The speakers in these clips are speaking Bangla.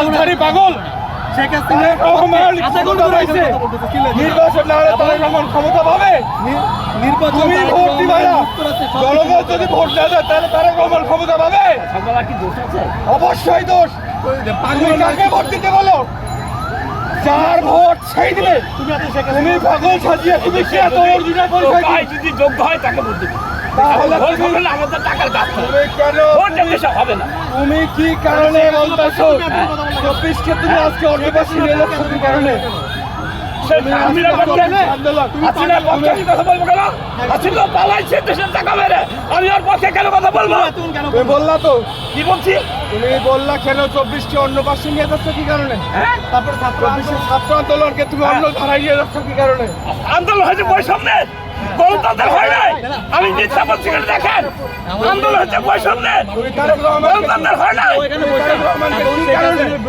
মালধারী পাগল। শেখ হাসিনা রহমান আচ্ছা, ক্ষমতা পাইছে নির্বাচন না হলে তারেক রহমান ক্ষমতা পাবে? নির্বাচন ভোট দিবা না। জনগণ যদি ভোট না দেয় তাহলে তারেক রহমান ক্ষমতা পাবে। সকালে কি দোষ আছে? অবশ্যই দোষ। কাকে ভোট দিতে বলো? যার ভোট সেই দিবে তুমি পাগল সাজিয়ে তুমি কি অর্জুনের পরিচয় ভাই যদি যোগ্য হয় তাকে ভোট দিবে। তুমি- দিলে কি কারণে বলতেছো? চব্বিশ কে তুমি আজকে অর্ধবাসী নিয়ে কারণে হাসিনার পক্ষে আন্দোলন হাসিনার পক্ষে আমি কথা বলব কেন? হাসিনা পালাইছে দেশের টাকা মেরে। আমি ওর পক্ষে কেন কথা বলব? তুমি কেন বললা তো। কি বলছি? তুমি বললা কেন চব্বিশটি অন্য পাশে নিয়ে যাচ্ছ কি কারণে? হ্যাঁ? তারপরে ছাত্র ছাত্র আন্দোলনকে তুমি অন্য ধারায় নিয়ে যাচ্ছ কি কারণে? আন্দোলন হয়েছে বৈষম্যের। গণতন্ত্র হয় নাই। আমি মিথ্যা কেন দেখেন আন্দোলন হচ্ছে বৈষম্যের। তুমি তারেক রহমান গণতন্ত্র হয় কারণে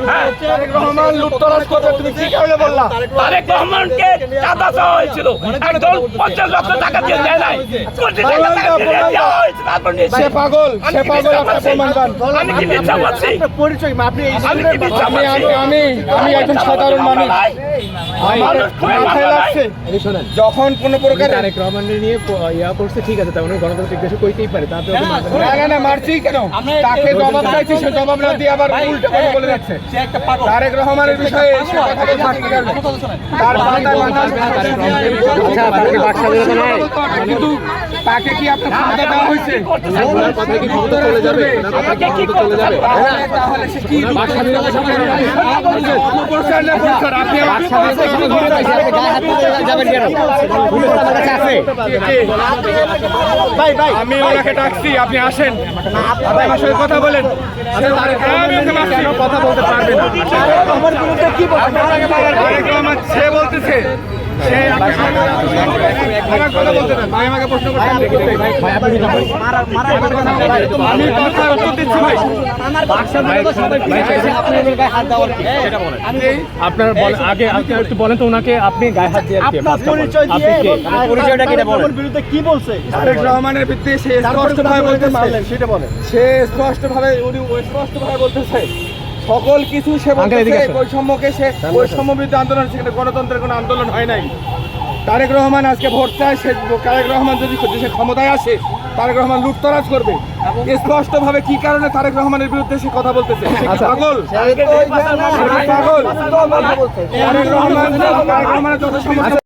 হ্যাঁ। তারেক রহমান লুটতরাজ করবে তুমি কি কারণে বললা তারেক রহমানকে চাঁদা চাওয়া হয়েছিল। একদল পঞ্চাশ লক্ষ টাকা দিয়ে দেয় নাই। কোটি টাকা টাকা দেওয়া হয়েছে সে পাগল সে পাগল আপনার বলছি? প্রমাণ আমি কি মিথ্যা বলছি পরিচয় আপনি আমি আমি আমি আমি আমি একজন সাধারণ মানুষ। আমার মানুষ খুবই মাথায় ভালো লাগছে। এই শোনেন। যখন কোনো প্রকার তারেক রহমানের নিয়ে ইয়া করছে ঠিক আছে তেমন গণতান্ত্রিক দেশে কইতেই পারে তাতে ওকে না না না মারছি কেন? তাকে জবাব চাইছি সে জবাব না দিয়ে আবার উল্টো কথা বলে যাচ্ছে। সে একটা পাগল। তারেক রহমানের বিষয়ে সে কথা বলছে কি তার মাথায় মাথা আচ্ছা, তাকে বাক্সা দিলে কিন্তু তাকে কি আপনার ক্ষমতা দেওয়া হয়েছে কি ক্ষমতা চলে যাবে কি চলে যাবে তাহলে সে কি আমি ওনাকে ডাকছি আপনি আসেন আপনি আমার সাথে কথা বলেন। কথা বলতে পারবে না আমার কি সে বলতেছে আপনার আগে আপনি একটু বলেন তো ওনাকে আপনি গায়ে হাত দিয়ে পরিচয় পরিচয়টা বলেন? বিরুদ্ধে কি বলছে? রহমানের সে স্পষ্ট ভাবে বলতেছে। সেটা বলেন। সে স্পষ্ট ভাবে উনি স্পষ্ট ভাবে বলতেছে সকল কিছু সে। বৈষম্যকে সে বৈষম্য বিরুদ্ধে আন্দোলন সেখানে গণতন্ত্রের কোনো আন্দোলন হয় নাই। তারেক রহমান আজকে ভোট চায় সে তারেক রহমান যদি দেশে ক্ষমতায় আসে তারেক রহমান লুটতরাজ করবে। স্পষ্ট ভাবে কি কারণে তারেক রহমানের বিরুদ্ধে সে কথা বলতেছে? সে কি পাগল? পাগল। তারেক রহমান তারেক রহমানের যত সমস্যা